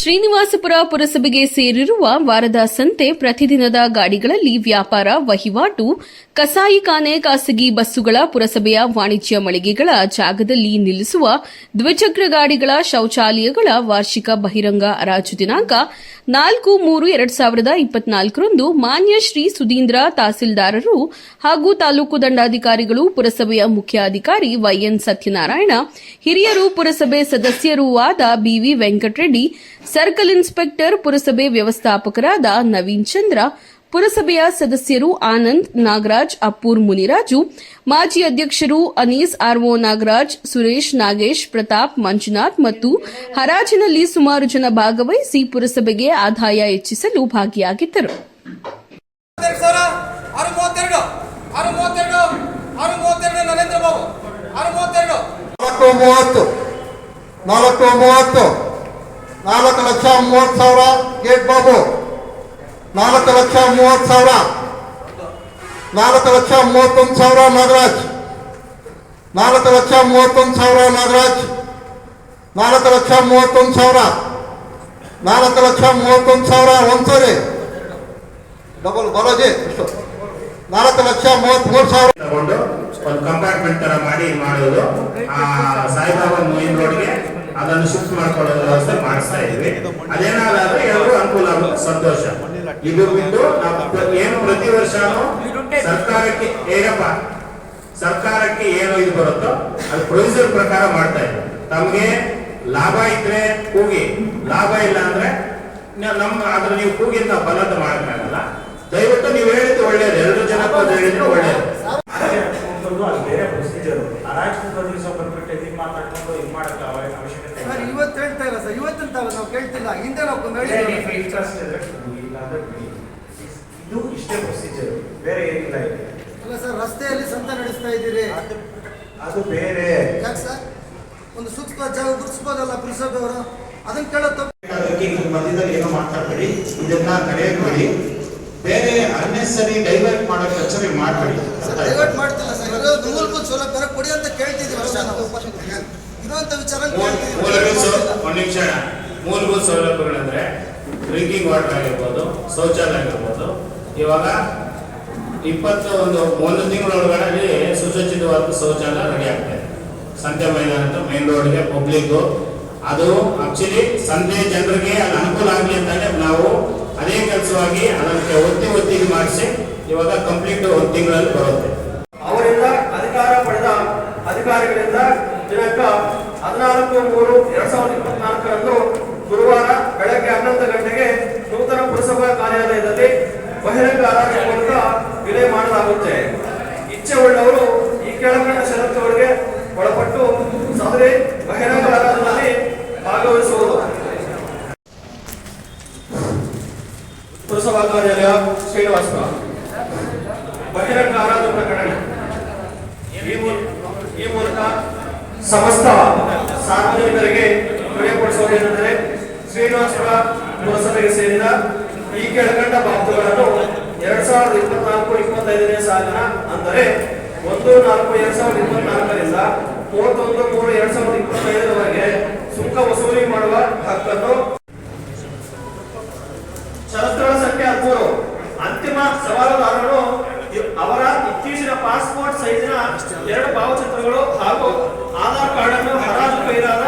ಶ್ರೀನಿವಾಸಪುರ ಪುರಸಭೆಗೆ ಸೇರಿರುವ ವಾರದ ಸಂತೆ ಪ್ರತಿದಿನದ ಗಾಡಿಗಳಲ್ಲಿ ವ್ಯಾಪಾರ, ವಹಿವಾಟು ಕಸಾಯಿಖಾನೆ ಖಾಸಗಿ ಬಸ್ಸುಗಳ ಪುರಸಭೆಯ ವಾಣಿಜ್ಯ ಮಳಿಗೆಗಳ ಜಾಗದಲ್ಲಿ ನಿಲ್ಲಿಸುವ ದ್ವಿಚಕ್ರ ಗಾಡಿಗಳ ಶೌಚಾಲಯಗಳ ವಾರ್ಷಿಕ ಬಹಿರಂಗ ಹರಾಜು ದಿನಾಂಕ ನಾಲ್ಕು ಮೂರು ಎರಡ್ ಸಾವಿರದ ಇಪ್ಪತ್ನಾಲ್ಕರಂದು ಮಾನ್ಯ ಶ್ರೀ ಸುಧೀಂದ್ರ ತಹಸೀಲ್ದಾರರು ಹಾಗೂ ತಾಲೂಕು ದಂಡಾಧಿಕಾರಿಗಳು ಪುರಸಭೆಯ ಮುಖ್ಯಾಧಿಕಾರಿ ವೈಎನ್ ಸತ್ಯನಾರಾಯಣ, ಹಿರಿಯರು ಪುರಸಭೆ ಸದಸ್ಯರೂ ಆದ ಬಿವಿ ವೆಂಕಟರೆಡ್ಡಿ, ಸರ್ಕಲ್ ಇನ್ಸ್ಪೆಕ್ಟರ್ ಪುರಸಭೆ ವ್ಯವಸ್ಥಾಪಕರಾದ ನವೀನ್ ಚಂದ್ರ ಪುರಸಭೆಯ ಸದಸ್ಯರು ಆನಂದ್ ನಾಗರಾಜ್ ಅಪ್ಪೂರ್ ಮುನಿರಾಜು ಮಾಜಿ ಅಧ್ಯಕ್ಷರು ಅನೀಸ್ ಆರ್ಒ ನಾಗರಾಜ್ ಸುರೇಶ್ ನಾಗೇಶ್ ಪ್ರತಾಪ್ ಮಂಜುನಾಥ್ ಮತ್ತು ಹರಾಜಿನಲ್ಲಿ ಸುಮಾರು ಜನ ಭಾಗವಹಿಸಿ ಪುರಸಭೆಗೆ ಆದಾಯ ಹೆಚ್ಚಿಸಲು ಭಾಗಿಯಾಗಿದ್ದರು. ನಾಲ್ಕು ಲಕ್ಷ ಮೂವತ್ತು ಸಾವಿರ ಗೇಟ್ ಬಾಬು. ನಾಲ್ಕು ಲಕ್ಷ ಮೂವತ್ತು ಸಾವಿರ. ನಾಲ್ಕು ಲಕ್ಷ ಮೂವತ್ತೊಂದು ಸಾವಿರ ನಾಗರಾಜ್. ನಾಲ್ಕು ಲಕ್ಷ ಮೂವತ್ತೊಂದು ಸಾವಿರ ನಾಗರಾಜ್. ನಾಲ್ಕು ಲಕ್ಷ ಮೂವತ್ತೊಂದು ಸಾವಿರ. ನಾಲ್ಕು ಲಕ್ಷ ಮೂವತ್ತೊಂದು ಸಾವಿರ ಒಂದ್ಸರಿ ಡಬಲ್ ಬಾಲಾಜಿ ನಾಲ್ಕು ಲಕ್ಷ ಮೂವತ್ತ್ಮೂರು ಸಾವಿರ. ತಗೊಂಡು ಒಂದು ಕಂಪಾರ್ಟ್ಮೆಂಟ್ ತರ ಮಾಡಿ ಮಾಡೋದು ಸಾಯಿಬಾಬಾ ಮೇನ್ ರೋಡ್ಗೆ ಅದನ್ನು ಶಿಫ್ಟ್ ಮಾಡ್ಕೊಳ್ಳೋದು ವ್ಯವಸ್ಥೆ ಮಾಡಿಸ್ತಾ ಇದ್ವಿ ಅದೇನಾದ್ರೆ ಎಲ್ಲರೂ ಅನುಕೂಲ ಸಂತೋಷ. ಇದು ಬಿಟ್ಟು ನಾವು ಏನು ಪ್ರತಿ ವರ್ಷನೂ ಸರ್ಕಾರಕ್ಕೆ ಹೇಗಪ್ಪ ಸರ್ಕಾರಕ್ಕೆ ಏನು ಇದು ಬರುತ್ತೋ ಅದು ಪ್ರೊಸೀಜರ್ ಪ್ರಕಾರ ಮಾಡ್ತಾ ಇದ್ದೀವಿ ತಮಗೆ ಲಾಭ ಇದ್ರೆ ಕೂಗಿ. ಲಾಭ ಇಲ್ಲ ಅಂದ್ರೆ ನಮ್ಮ ಅದ್ರ ನೀವು ಕೂಗಿಂದ ಬಲದ ಮಾಡಕ್ಕಾಗಲ್ಲ ದಯವಿಟ್ಟು ನೀವು ಹೇಳಿದ್ರೆ ಒಳ್ಳೇದು. ಎರಡು ಜನ ಹೇಳಿದ್ರೆ ಒಳ್ಳೇದು. ಅದು ಬೇರೆ ಪ್ರೊಸೀಜರ್ ಮಾತಾಡ್ಕೊಂಡು ಇದು ಮಾಡಕ್ಕೆ ಅವಶ್ಯಕತೆ ಇವತ್ತು ಹೇಳ್ತಾ ಇಲ್ಲ ಸರ್. ಇವತ್ತಿನ ತಾವು ನಾವು ಕೇಳ್ತಿಲ್ಲ. ಹಿಂದೆ ನಾವು ಇಂಟ್ರೆಸ್ಟ್ ಅಂದ್ರೆ ಇದು ಇಷ್ಟೇ ಪ್ರೊಸೀಜರ್ ಬೇರೆ ಏನಿಲ್ಲ ಇದೆ. ಅಲ್ಲ ಸರ್ ರಸ್ತೆಯಲ್ಲಿ ಸಂತ ನಡೆಸ್ತಾ ಇದ್ದೀರಿ. ಅದು ಬೇರೆ. ಯಾಕೆ ಸರ್? ಒಂದು ಸೂಕ್ಷ್ಮ ಜಾಗ ಗುರುತಿಸ್ಬೋದಲ್ಲ ಪುರಸಭೆಯವರು ಅದನ್ನ ಕೇಳೋ ತಪ್ಪು. ಅದಕ್ಕೆ ಇದ್ರ ಮಧ್ಯದಲ್ಲಿ ಏನೋ ಮಾತಾಡ್ಬೇಡಿ. ಇದನ್ನ ತಡೆಯಬೇಡಿ ಬೇರೆ ಅನ್ನೆಸರಿ ಡೈವರ್ಟ್ ಮಾಡೋ ಕಚೇರಿ ಮಾಡಬೇಡಿ. ಡೈವರ್ಟ್ ಮಾಡ್ತಿಲ್ಲ ಸರ್. ಇರೋದು ಮೂಲಭೂತ ಸೌಲಭ್ಯ ಕೊಡಿ ಅಂತ ಕೇಳ್ತಿದ್ದೀವಿ ವರ್ಷ ನಾವು. ಇರುವಂತ ವಿಚಾರ ಕೇಳ್ತಿದ್ದೀವಿ ಒಂದ್ ನಿಮಿಷ. ಮೂಲಭೂತ ಸೌಲಭ್ಯಗಳಂದ್ರೆ ಡ್ರಿಂಕಿಂಗ್ ವಾಟರ್ ಆಗಿರ್ಬೋದು, ಶೌಚಾಲಯ ಆಗಿರ್ಬೋದು. ಇವಾಗ ಇಪ್ಪತ್ತು ಒಂದು ಒಂದು ತಿಂಗಳೊಳಗಡೆ ಸುಸಜ್ಜಿತವಾದ ಶೌಚಾಲಯ ರೆಡಿ ಆಗ್ತದೆ ಸಂತೆ ಮೈದಾನ ಅಂತ ಮೇನ್ ರೋಡ್ಗೆ ಪಬ್ಲಿಕ್ ಅದು ಆಕ್ಚುಲಿ ಸಂತೆ ಜನರಿಗೆ ಅದು ಅನುಕೂಲ ಆಗಲಿ ಅಂತಾನೆ ನಾವು ಅದೇ ಕೆಲಸವಾಗಿ ಅದಕ್ಕೆ ಒತ್ತಿ ಒತ್ತಿ ಮಾಡಿಸಿ ಇವಾಗ ಕಂಪ್ಲೀಟ್ ಒಂದು ತಿಂಗಳಲ್ಲಿ ಬರುತ್ತೆ. ಅವರಿಂದ ಅಧಿಕಾರ ಪಡೆದ ಅಧಿಕಾರಿಗಳಿಂದ ದಿನಾಂಕ ಹದಿನಾಲ್ಕು ಮೂರು, ಎರಡ್ ಸಾವಿರದ ಇಪ್ಪತ್ನಾಲ್ಕರಂದು ಗುರುವಾರ ಬೆಳಗ್ಗೆ ಹನ್ನೊಂದು ಗಂಟೆಗೆ ನೂತನ ಪುರಸಭಾ ಕಾರ್ಯಾಲಯದಲ್ಲಿ ಬಹಿರಂಗ ಹರಾಜು ಮೂಲಕ ವಿಲೆ ಮಾಡಲಾಗುತ್ತೆ. ಇಚ್ಛೆ ಉಳ್ಳವರು ಈ ಕೆಳಕಂಡ ಷರತ್ತುಗಳಿಗೆ ಒಳಪಟ್ಟು ಸದರಿ ಬಹಿರಂಗ ಹರಾಜಿನಲ್ಲಿ ಭಾಗವಹಿಸುವುದು. ಪುರಸಭಾ ಕಾರ್ಯಾಲಯ ಶ್ರೀನಿವಾಸ. ಬಹಿರಂಗ ಹರಾಜು ಪ್ರಕರಣ. ಈ ಮೂಲಕ ಸಮಸ್ತ ಸಾರ್ವಜನಿಕರಿಗೆ ತಿಳಿಯಪಡಿಸುವುದೇನೆಂದರೆ ಶ್ರೀನಿವಾಸಪುರ ಪುರಸಭೆಗೆ ಸೇರಿದ ಈ ಕೆಳಕಂಡ ಬಾಬ್ತುಗಳನ್ನು ಎರಡ್ ಸಾವಿರದ ಇಪ್ಪತ್ನಾಲ್ಕು ಇಪ್ಪತ್ತೈದನೇ ಸಾಲಿನ ಅಂದರೆ ಒಂದು ನಾಲ್ಕು ಎರಡ್ ಸಾವಿರದ ಇಪ್ಪತ್ನಾಲ್ಕರಿಂದ ಮೂವತ್ತೊಂದು ಮೂರು ಎರಡ್ ಸಾವಿರದ ಇಪ್ಪತ್ತೈದರವರೆಗೆ ಸುಂಕ ವಸೂಲಿ ಮಾಡುವ ಹಕ್ಕನ್ನು ಷರತ್ತುಗಳ ಸಂಖ್ಯೆ ಹದಿಮೂರು. ಅಂತಿಮ ಸವಾಲುದಾರರು ಅವರ ಇತ್ತೀಚಿನ ಪಾಸ್ಪೋರ್ಟ್ ಸೈಜಿನ ಎರಡು ಭಾವಚಿತ್ರಗಳು ಹಾಗೂ ಆಧಾರ್ ಕಾರ್ಡ್ ಅನ್ನು ಹರಾಜು ಕೈಲಾದ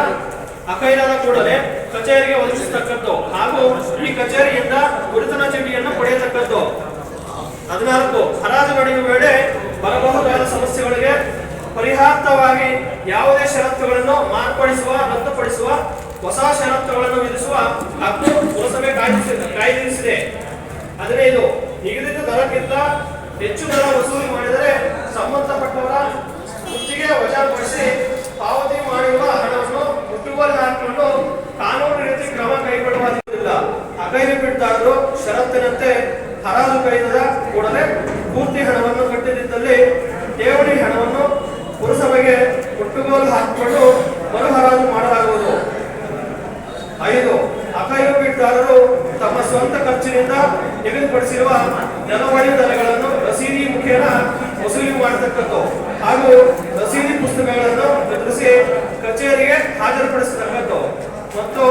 ಅಕೈಲಾದ ಕೂಡಲೇ ಕಚೇರಿಗೆ ಒದಗಿಸತಕ್ಕದ್ದು ಹಾಗೂ ಈ ಕಚೇರಿಯಿಂದ ಗುರುತಿನ ಚೀಟಿಯನ್ನು ಪಡೆಯತಕ್ಕದ್ದು. ಹದಿನಾಲ್ಕು, ಹರಾಜು ವೇಳೆ ಬರಬಹುದಾದ ಸಮಸ್ಯೆಗಳಿಗೆ ಪರಿಹಾರ್ಥವಾಗಿ ಯಾವುದೇ ಷರತ್ತುಗಳನ್ನು ಮಾರ್ಪಡಿಸುವ, ರದ್ದುಪಡಿಸುವ, ಹೊಸ ಷರತ್ತುಗಳನ್ನು ವಿಧಿಸುವ ಹಕ್ಕು ಪುರಸಭೆ ಕಾಯ್ದಿರಿಸಿ- ಕಾಯ್ದಿರಿಸಿದೆ. ಹದಿನೈದು, ನಿಗದಿತ ದರಕ್ಕಿಂತ ಹೆಚ್ಚು ದರ ವಸೂಲಿ ಮಾಡಿದರೆ ಸಂಬಂಧಪಟ್ಟವರ ಗುತ್ತಿಗೆ ವಜಾಗೊಳಿಸಿ ಪಾವತಿ ಮಾಡಿರುವ ಹಣವನ್ನು ಮುಟ್ಟುಗೋಲು ಹಾಕಿಕೊಂಡು ಹರಾಜು ಕೈದ ಕೂಡಲೇ ಪೂರ್ತಿ ಹಣವನ್ನು ಕಟ್ಟಿದ್ದಲ್ಲಿ ಠೇವಣಿ ಹಣವನ್ನು ಪುರಸಭೆಗೆ ಕೊಟ್ಟುಗೋಲು ಹಾಕಿಕೊಂಡು ಮರು ಹರಾಜು ಮಾಡಲಾಗುವುದು. ಐದು ಅಕೈಲಿಪಿಟ್ಟಾರರು ತಮ್ಮ ಸ್ವಂತ ಖರ್ಚಿನಿಂದ ನಿಗದಿಪಡಿಸಿರುವ ನೆಲವಳಿ ದರಗಳನ್ನು ರಸೀದಿ ಮುಖೇನ ವಸೂಲಿ ಮಾಡತಕ್ಕದ್ದು ಹಾಗೂ ರಸೀದಿ ಪುಸ್ತಕಗಳನ್ನು ಮುದ್ರಿಸಿ ಕಚೇರಿಗೆ ಹಾಜರುಪಡಿಸತಕ್ಕದ್ದು. ಮತ್ತು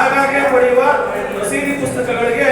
ಆಗಾಗ್ಗೆ ಪಡೆಯುವ ರಸೀದಿ ಪುಸ್ತಕಗಳಿಗೆ